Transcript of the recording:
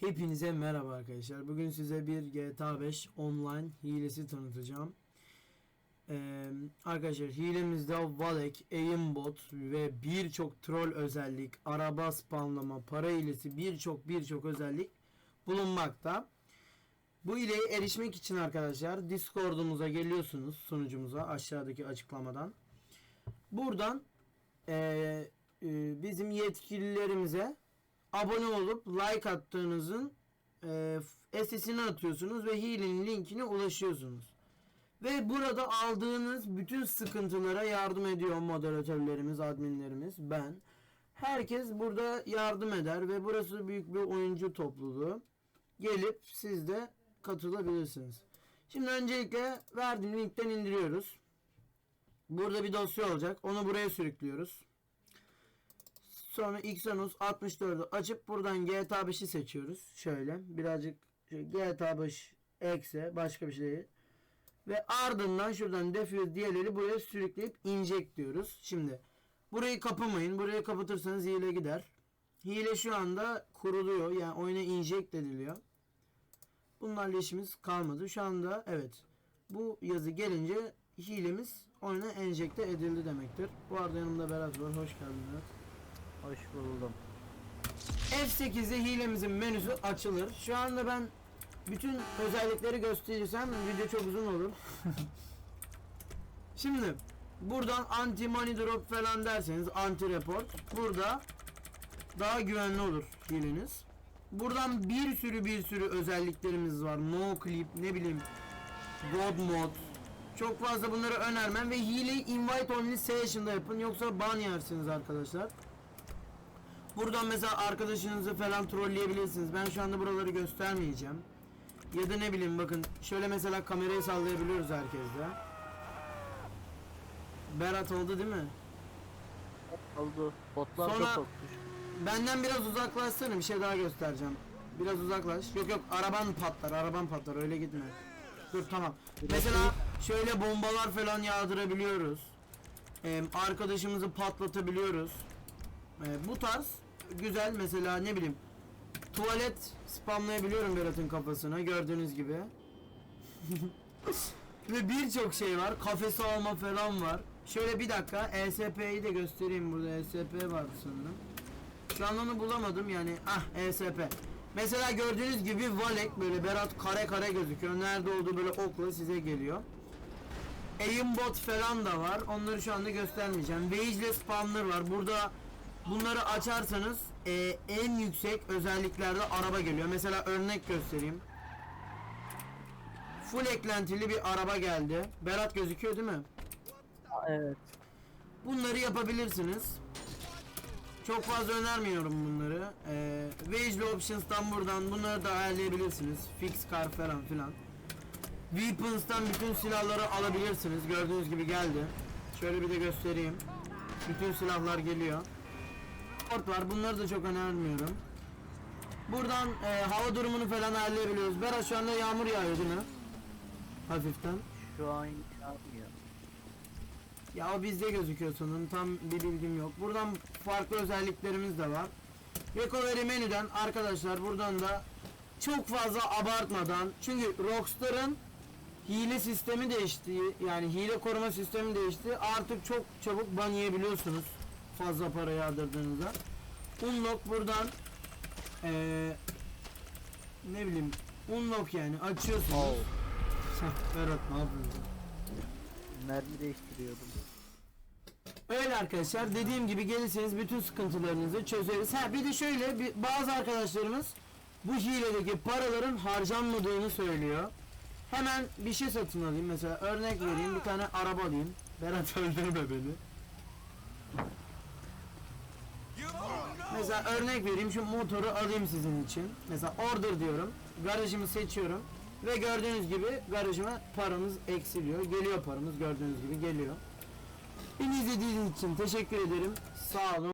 Hepinize merhaba arkadaşlar. Bugün size bir GTA 5 online hilesi tanıtacağım. Ee, arkadaşlar hilemizde Valek, Aimbot ve birçok troll özellik, araba spamlama, para hilesi birçok birçok özellik bulunmakta. Bu hileye erişmek için arkadaşlar Discord'umuza geliyorsunuz sunucumuza aşağıdaki açıklamadan. Buradan ee, e, bizim yetkililerimize abone olup like attığınızın e, SS'ini atıyorsunuz ve hilenin linkine ulaşıyorsunuz. Ve burada aldığınız bütün sıkıntılara yardım ediyor moderatörlerimiz, adminlerimiz, ben. Herkes burada yardım eder ve burası büyük bir oyuncu topluluğu. Gelip siz de katılabilirsiniz. Şimdi öncelikle verdiğim linkten indiriyoruz. Burada bir dosya olacak. Onu buraya sürüklüyoruz. Sonra Xanus 64'ü açıp buradan GTA 5'i seçiyoruz. Şöyle birazcık GTA 5 eksi başka bir şey değil. Ve ardından şuradan defuse diğerleri buraya sürükleyip inject diyoruz. Şimdi burayı kapamayın. Burayı kapatırsanız hile gider. Hile şu anda kuruluyor. Yani oyuna inject ediliyor. Bunlarla işimiz kalmadı. Şu anda evet. Bu yazı gelince hilemiz oyuna enjekte edildi demektir. Bu arada yanımda Berat var. Hoş geldin Berat. Hoş buldum. F8'de hilemizin menüsü açılır. Şu anda ben bütün özellikleri gösterirsem video çok uzun olur. Şimdi buradan anti money drop falan derseniz anti report burada daha güvenli olur hileniz. Buradan bir sürü bir sürü özelliklerimiz var. No clip ne bileyim God mod çok fazla bunları önermem ve hileyi invite only session'da yapın yoksa ban yersiniz arkadaşlar. Buradan mesela arkadaşınızı falan trolleyebilirsiniz. Ben şu anda buraları göstermeyeceğim. Ya da ne bileyim bakın şöyle mesela kamerayı sallayabiliyoruz herkeste. Berat oldu değil mi? Oldu. Botlar Sonra- çok korkmuş. Benden biraz uzaklaşsana bir şey daha göstereceğim. Biraz uzaklaş. Yok yok araban patlar araban patlar öyle gitme. Dur tamam. Mesela şöyle bombalar falan yağdırabiliyoruz. Ee, arkadaşımızı patlatabiliyoruz. Ee, bu tarz güzel mesela ne bileyim tuvalet spamlayabiliyorum Berat'ın kafasına gördüğünüz gibi. Ve birçok şey var. Kafesi alma falan var. Şöyle bir dakika ESP'yi de göstereyim burada ESP var sanırım. Şu an onu bulamadım yani ah ESP. Mesela gördüğünüz gibi Valek böyle Berat kare kare gözüküyor. Nerede olduğu böyle okla size geliyor. Aimbot falan da var. Onları şu anda göstermeyeceğim. Wage'le spawner var. Burada bunları açarsanız e, en yüksek özelliklerde araba geliyor. Mesela örnek göstereyim. Full eklentili bir araba geldi. Berat gözüküyor değil mi? Evet. Bunları yapabilirsiniz. Çok fazla önermiyorum bunları. Ee, Wage'li Options'tan buradan bunları da ayarlayabilirsiniz. Fix car falan filan. Weapons'tan bütün silahları alabilirsiniz. Gördüğünüz gibi geldi. Şöyle bir de göstereyim. Bütün silahlar geliyor. Port var. Bunları da çok önermiyorum. Buradan e, hava durumunu falan ayarlayabiliyoruz. Berat şu anda yağmur yağıyor değil mi? Hafiften. Şu an yapmıyor. Ya o bizde gözüküyor sanırım. Tam bir bilgim yok. Buradan farklı özelliklerimiz de var. Recovery menüden arkadaşlar buradan da çok fazla abartmadan çünkü Rockstar'ın hile sistemi değişti. Yani hile koruma sistemi değişti. Artık çok çabuk ban yiyebiliyorsunuz. Fazla para yağdırdığınızda. Unlock buradan eee ne bileyim unlock yani açıyorsunuz. Oh. Berat ne yapıyorsun? Mermi değiştiriyordum. Öyle arkadaşlar dediğim gibi gelirseniz bütün sıkıntılarınızı çözeriz. Ha bir de şöyle bir, bazı arkadaşlarımız bu hiledeki paraların harcanmadığını söylüyor. Hemen bir şey satın alayım mesela örnek vereyim bir tane araba alayım. Berat öldürme beni. Mesela örnek vereyim şu motoru alayım sizin için. Mesela order diyorum. Garajımı seçiyorum. Ve gördüğünüz gibi garajıma paramız eksiliyor. Geliyor paramız gördüğünüz gibi geliyor. Beni izlediğiniz için teşekkür ederim. Sağ olun.